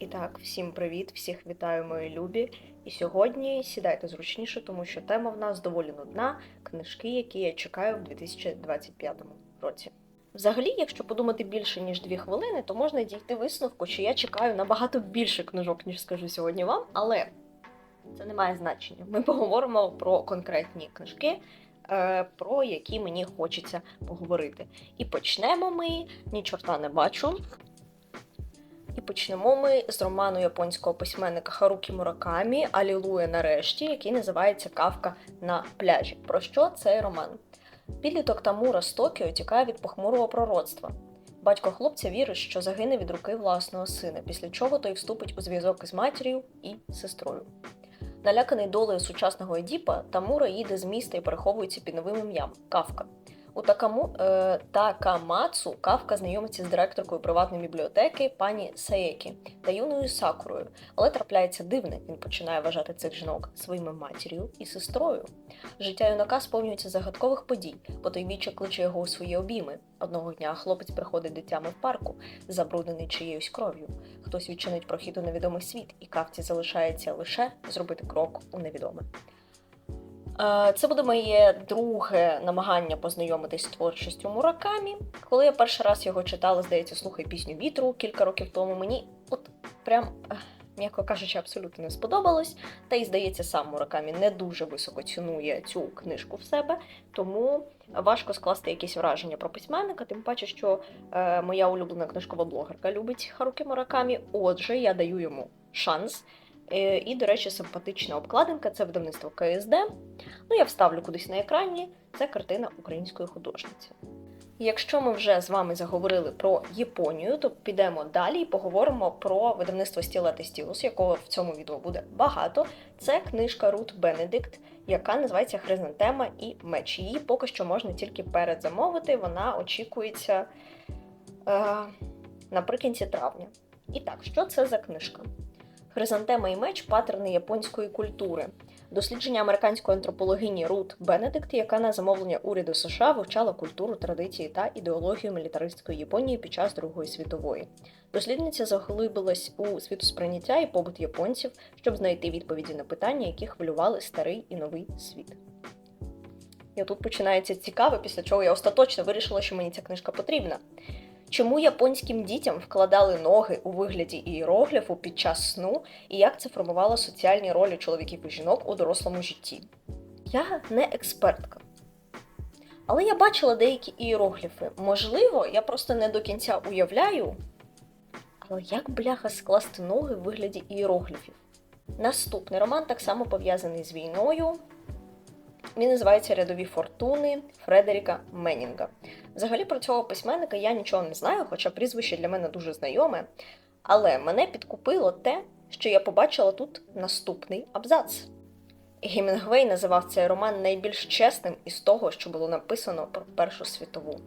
І так, всім привіт, всіх вітаю, мої любі. І сьогодні сідайте зручніше, тому що тема в нас доволі нудна книжки, які я чекаю в 2025 році. Взагалі, якщо подумати більше ніж дві хвилини, то можна дійти висновку, що я чекаю набагато більше книжок, ніж скажу сьогодні вам, але це не має значення. Ми поговоримо про конкретні книжки, е, про які мені хочеться поговорити. І почнемо ми ні чорта не бачу. І почнемо ми з роману японського письменника Харукі Муракамі Алілуя нарешті, який називається Кавка на пляжі. Про що цей роман? Підліток Тамура з Токіо тікає від похмурого пророцтва. Батько хлопця вірить, що загине від руки власного сина, після чого той вступить у зв'язок із матір'ю і сестрою. Наляканий долею сучасного Едіпа, Тамура їде з міста і переховується під новим ім'ям Кавка. У Такаму, е, Такамацу Кавка знайомиться з директоркою приватної бібліотеки пані Саекі та юною Сакурою, але трапляється дивне. Він починає вважати цих жінок своїми матір'ю і сестрою. Життя юнака сповнюється загадкових подій, бо той віче кличе його у свої обійми. Одного дня хлопець приходить до тями в парку, забруднений чиєюсь кров'ю. Хтось відчинить прохід у невідомий світ, і кавці залишається лише зробити крок у невідоме. Е, Це буде моє друге намагання познайомитись з творчістю Муракамі. Коли я перший раз його читала, здається, слухай пісню вітру кілька років тому, мені от прям, м'яко кажучи, абсолютно не сподобалось. Та й здається, сам Муракамі не дуже високо цінує цю книжку в себе, тому важко скласти якісь враження про письменника, тим паче, що е, моя улюблена книжкова блогерка любить Харукі Муракамі. Отже, я даю йому шанс. Е, І, до речі, симпатична обкладинка це видавництво КСД. Ну, я вставлю кудись на екрані. Це картина української художниці. Якщо ми вже з вами заговорили про Японію, то підемо далі і поговоримо про видавництво Стілет і Стілус, якого в цьому відео буде багато. Це книжка Рут Бенедикт, яка називається Хризантема і меч. Її поки що можна тільки передзамовити. Вона очікується е, наприкінці травня. І так, що це за книжка? Хризантема і меч патерни японської культури. Дослідження американської антропологині Рут Бенедикт, яка на замовлення уряду США вивчала культуру, традиції та ідеологію мілітаристської Японії під час Другої світової. Дослідниця заглибилась у світосприйняття і побут японців, щоб знайти відповіді на питання, які хвилювали старий і новий світ. І тут починається цікаве, після чого я остаточно вирішила, що мені ця книжка потрібна. Чому японським дітям вкладали ноги у вигляді ієрогліфу під час сну, і як це формувало соціальні ролі чоловіків і жінок у дорослому житті? Я не експертка. Але я бачила деякі ієрогліфи. Можливо, я просто не до кінця уявляю. Але як бляха скласти ноги в вигляді ієрогліфів? Наступний роман так само пов'язаний з війною. Він називається Рядові фортуни Фредеріка Меннінга. Взагалі про цього письменника я нічого не знаю, хоча прізвище для мене дуже знайоме. Але мене підкупило те, що я побачила тут наступний абзац. Гімінгвей називав цей роман найбільш чесним із того, що було написано про Першу світову.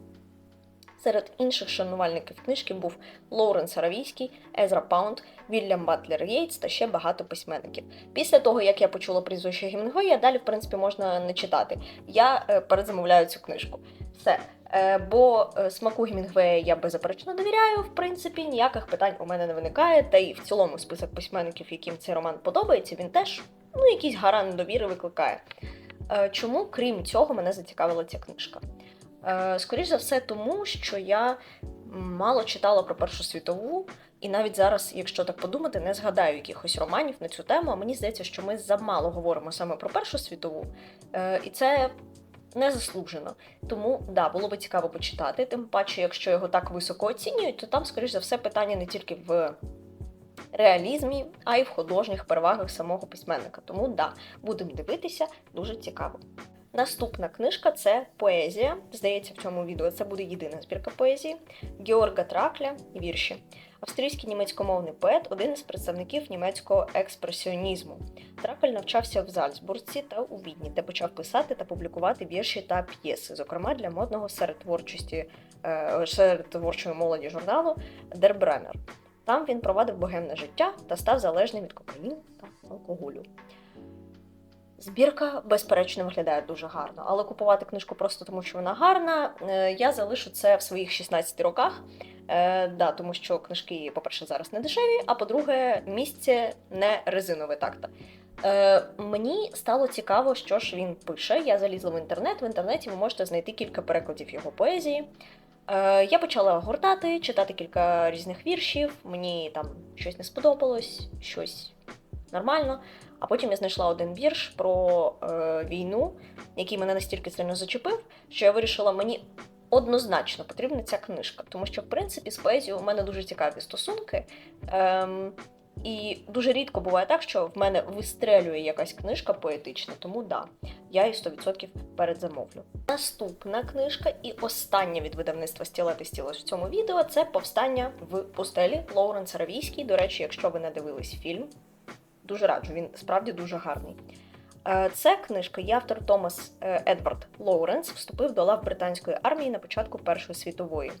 Серед інших шанувальників книжки був Лоуренс Аравійський, Езра Паунд, Вільям Батлер Єйтс та ще багато письменників. Після того, як я почула прізвище Гімінгвея, далі, в принципі, можна не читати. Я е, передзамовляю цю книжку. Все. Е, бо е, смаку Гімінгвея я беззаперечно довіряю, в принципі, ніяких питань у мене не виникає. Та й в цілому список письменників, яким цей роман подобається, він теж ну, якийсь гарант довіри викликає. Е, Чому, крім цього, мене зацікавила ця книжка? Е, Скоріше за все, тому що я мало читала про Першу світову, і навіть зараз, якщо так подумати, не згадаю якихось романів на цю тему. А мені здається, що ми замало говоримо саме про Першу світову, Е, і це не заслужено. Тому да, було би цікаво почитати. Тим паче, якщо його так високо оцінюють, то там, скоріш за все, питання не тільки в реалізмі, а й в художніх перевагах самого письменника. Тому да, будемо дивитися, дуже цікаво. Наступна книжка це поезія. Здається, в цьому відео це буде єдина збірка поезії Георга Тракля вірші. Австрійський німецькомовний поет, один із представників німецького експресіонізму. Тракль навчався в Зальцбурзі та у Відні, де почав писати та публікувати вірші та п'єси, зокрема для модного серед творчості е, серед творчої молоді журналу Brenner. Там він провадив богемне життя та став залежним від кокаїну та алкоголю. Збірка, безперечно, виглядає дуже гарно, але купувати книжку просто тому, що вона гарна, е, я залишу це в своїх 16 роках. Е, да, Тому що книжки, по-перше, зараз не дешеві, а по-друге, місце не резинове так-то. Е, Мені стало цікаво, що ж він пише. Я залізла в інтернет. В інтернеті ви можете знайти кілька перекладів його поезії. Е, Я почала гортати, читати кілька різних віршів. Мені там щось не сподобалось, щось нормально. А потім я знайшла один вірш про е, війну, який мене настільки сильно зачепив, що я вирішила, мені однозначно потрібна ця книжка. Тому що, в принципі, з поезією у мене дуже цікаві стосунки. Ем, і дуже рідко буває так, що в мене вистрелює якась книжка поетична, тому да, я її 100% передзамовлю. Наступна книжка і остання від видавництва Стілет і Стілес в цьому відео це Повстання в пустелі Лоуренс Аравійський. До речі, якщо ви не дивились фільм, дуже раджу, він справді дуже гарний. Це книжка і автор Томас е, Едвард Лоуренс вступив до лав британської армії на початку Першої світової.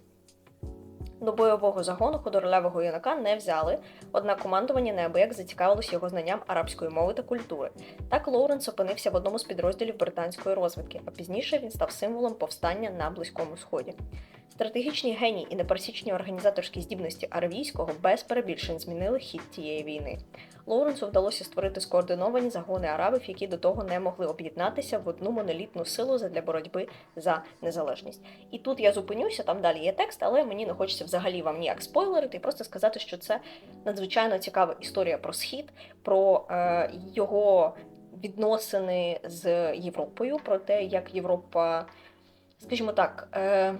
До бойового загону худорлявого юнака не взяли, однак командування неабияк зацікавилось його знанням арабської мови та культури. Так Лоуренс опинився в одному з підрозділів британської розвідки, а пізніше він став символом повстання на Близькому Сході. Стратегічні геній і непересічні організаторські здібності аравійського без перебільшень змінили хід тієї війни. Лоуренсу вдалося створити скоординовані загони арабів, які до того не могли об'єднатися в одну монолітну силу задля боротьби за незалежність. І тут я зупинюся, там далі є текст, але мені не хочеться взагалі вам ніяк спойлерити і просто сказати, що це надзвичайно цікава історія про схід, про е, його відносини з Європою, про те, як Європа, скажімо так, е,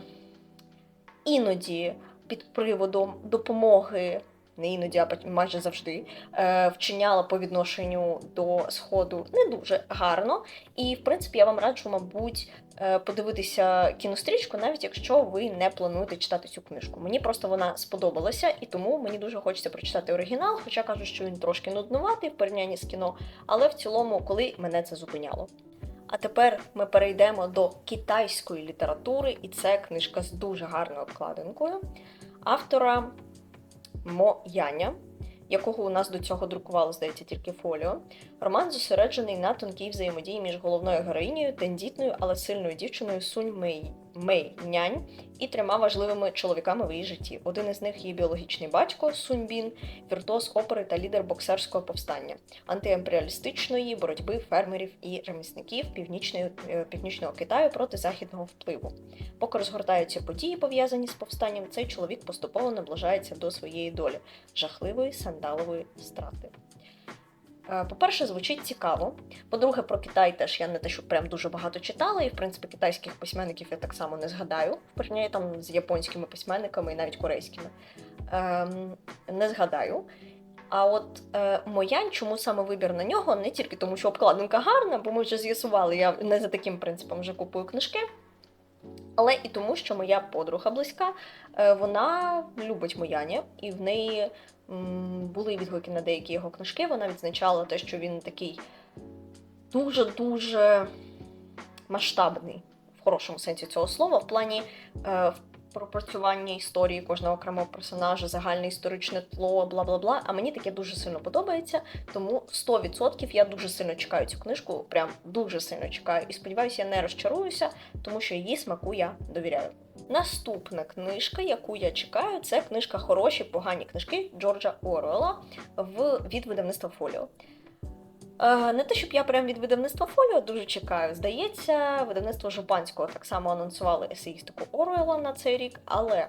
іноді під приводом допомоги. Не іноді, а майже завжди е, вчиняла по відношенню до сходу не дуже гарно. І, в принципі, я вам раджу, мабуть, е, подивитися кінострічку, навіть якщо ви не плануєте читати цю книжку. Мені просто вона сподобалася, і тому мені дуже хочеться прочитати оригінал, хоча кажуть, що він трошки нуднуватий в порівнянні з кіно, але в цілому, коли мене це зупиняло. А тепер ми перейдемо до китайської літератури, і це книжка з дуже гарною обкладинкою автора Мо Яня, якого у нас до цього друкувало, здається, тільки фоліо. Роман зосереджений на тонкій взаємодії між головною героїнею, тендітною, але сильною дівчиною Сунь Мей, Мей Нянь і трьома важливими чоловіками в її житті. Один із них її біологічний батько Сунь Бін, віртуоз опери та лідер боксерського повстання, антиімперіалістичної боротьби фермерів і ремісників північної, е, північного Китаю проти західного впливу. Поки розгортаються події, пов'язані з повстанням, цей чоловік поступово наближається до своєї долі жахливої сандалової страти. Е, По-перше, звучить цікаво. По-друге, про Китай теж я не те, що прям дуже багато читала, і в принципі китайських письменників я так само не згадаю, порівнянні там з японськими письменниками і навіть корейськими. Ем, не згадаю. А от е, Моянь, чому саме вибір на нього? Не тільки тому, що обкладинка гарна, бо ми вже з'ясували, я не за таким принципом вже купую книжки. Але і тому, що моя подруга близька, е, вона любить Мояні, і в неї були відгуки на деякі його книжки. Вона відзначала те, що він такий дуже-дуже масштабний в хорошому сенсі цього слова, в плані е, пропрацювання історії кожного окремого персонажа, загальне історичне тло, бла бла бла. А мені таке дуже сильно подобається. Тому 100% я дуже сильно чекаю цю книжку, прям дуже сильно чекаю. І сподіваюся, я не розчаруюся, тому що її смаку я довіряю. Наступна книжка, яку я чекаю, це книжка Хороші, погані книжки Джорджа Оруелла в від видавництва Фоліо. Е, Не те, щоб я прям від видавництва Фоліо дуже чекаю. Здається, видавництво Жупанського так само анонсували есеїстику Оруела на цей рік, але.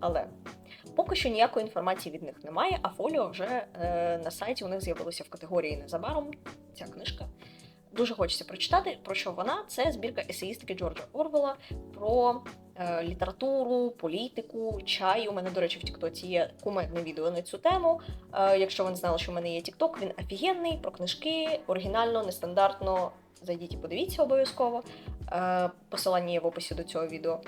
але поки що ніякої інформації від них немає, а Фоліо вже е, на сайті у них з'явилося в категорії незабаром ця книжка. Дуже хочеться прочитати, про що вона. Це збірка есеїстики Джорджа Орвела про літературу, політику, чай. У мене, до речі, в Тіктоці є кумедне відео на цю тему. Е, якщо ви не знали, що в мене є Тікток, він офігенний, про книжки, оригінально, нестандартно. Зайдіть і подивіться обов'язково. Е, посилання є в описі до цього відео.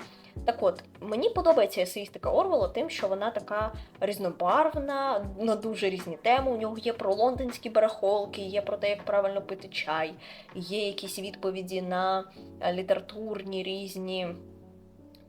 Так от, мені подобається есеїстика Орвела тим, що вона така різнобарвна, на дуже різні теми. У нього є про лондонські барахолки, є про те, як правильно пити чай, є якісь відповіді на е, літературні різні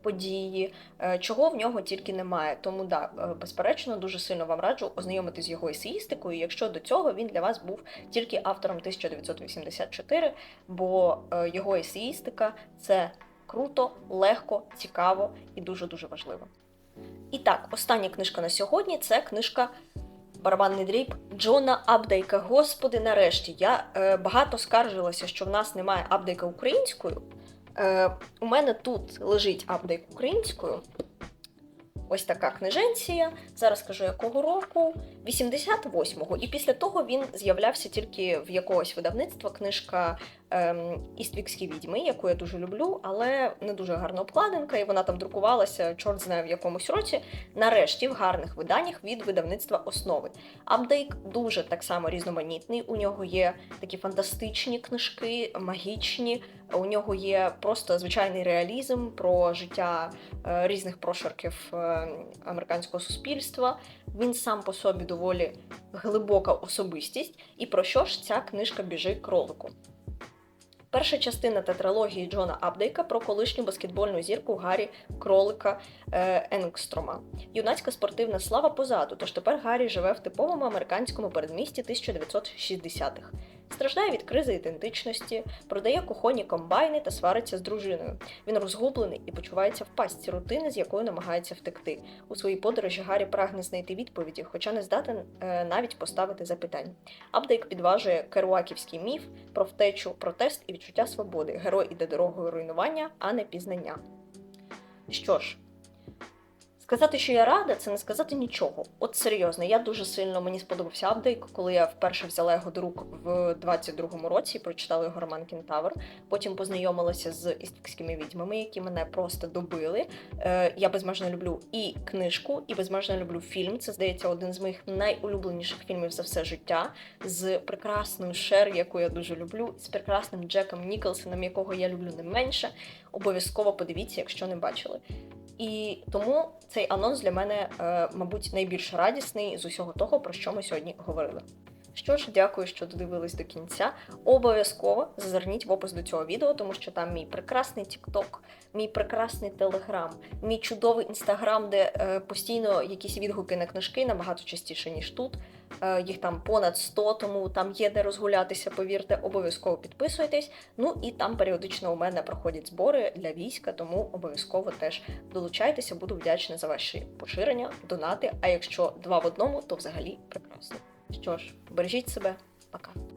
події, е, чого в нього тільки немає. Тому да, е, безперечно, дуже сильно вам раджу ознайомитись з його есеїстикою, якщо до цього він для вас був тільки автором 1984, бо е, його есеїстика це круто, легко, цікаво і дуже дуже важливо. І так, остання книжка на сьогодні це книжка Барабанний дріб Джона Абдейка. Господи, нарешті. Я е, багато скаржилася, що в нас немає апдейка українською. Е, у мене тут лежить апдейк українською. Ось така книженція. Зараз скажу якого року. 88-го. І після того він з'являвся тільки в якогось видавництва книжка ем, Іствікські відьми, яку я дуже люблю, але не дуже гарна обкладинка, і вона там друкувалася, чорт знає в якомусь році. Нарешті в гарних виданнях від видавництва основи. Апдейк дуже так само різноманітний. У нього є такі фантастичні книжки, магічні. У нього є просто звичайний реалізм про життя е, різних прошарків е, американського суспільства. Він сам по собі доволі глибока особистість. І про що ж ця книжка біжи кролику? Перша частина тетралогії Джона Абдейка про колишню баскетбольну зірку Гаррі Кролика е, Енгстрома. Юнацька спортивна слава позаду, тож тепер Гаррі живе в типовому американському передмісті 1960-х. Страждає від кризи ідентичності, продає кухонні комбайни та свариться з дружиною. Він розгублений і почувається в пастці рутини, з якою намагається втекти. У своїй подорожі Гаррі прагне знайти відповіді, хоча не здатен е, навіть поставити запитань. Апдейк підважує керуаківський міф про втечу, протест і відчуття свободи. Герой іде дорогою руйнування, а не пізнання. Що ж, сказати, що я рада, це не сказати нічого. От серйозно, я дуже сильно мені сподобався апдейк, коли я вперше взяла його до рук в 22-му році, прочитала його роман Кентавр. Потім познайомилася з істикськими відьмами, які мене просто добили. Е, я безмежно люблю і книжку, і безмежно люблю фільм. Це здається один з моїх найулюбленіших фільмів за все життя. З прекрасною Шер, яку я дуже люблю, з прекрасним Джеком Ніколсоном, якого я люблю не менше. Обов'язково подивіться, якщо не бачили. І тому цей анонс для мене, е, мабуть, найбільш радісний з усього того, про що ми сьогодні говорили. Що ж, дякую, що додивились до кінця. Обов'язково зазирніть в опис до цього відео, тому що там мій прекрасний TikTok, мій прекрасний Telegram, мій чудовий інстаграм, де е, постійно якісь відгуки на книжки набагато частіше, ніж тут. Е, їх там понад 100, тому там є де розгулятися, повірте, обов'язково підписуйтесь. Ну і там періодично у мене проходять збори для війська, тому обов'язково теж долучайтеся, буду вдячна за ваші поширення, донати. А якщо два в одному, то взагалі прекрасно. Що ж, бережіть себе, пока.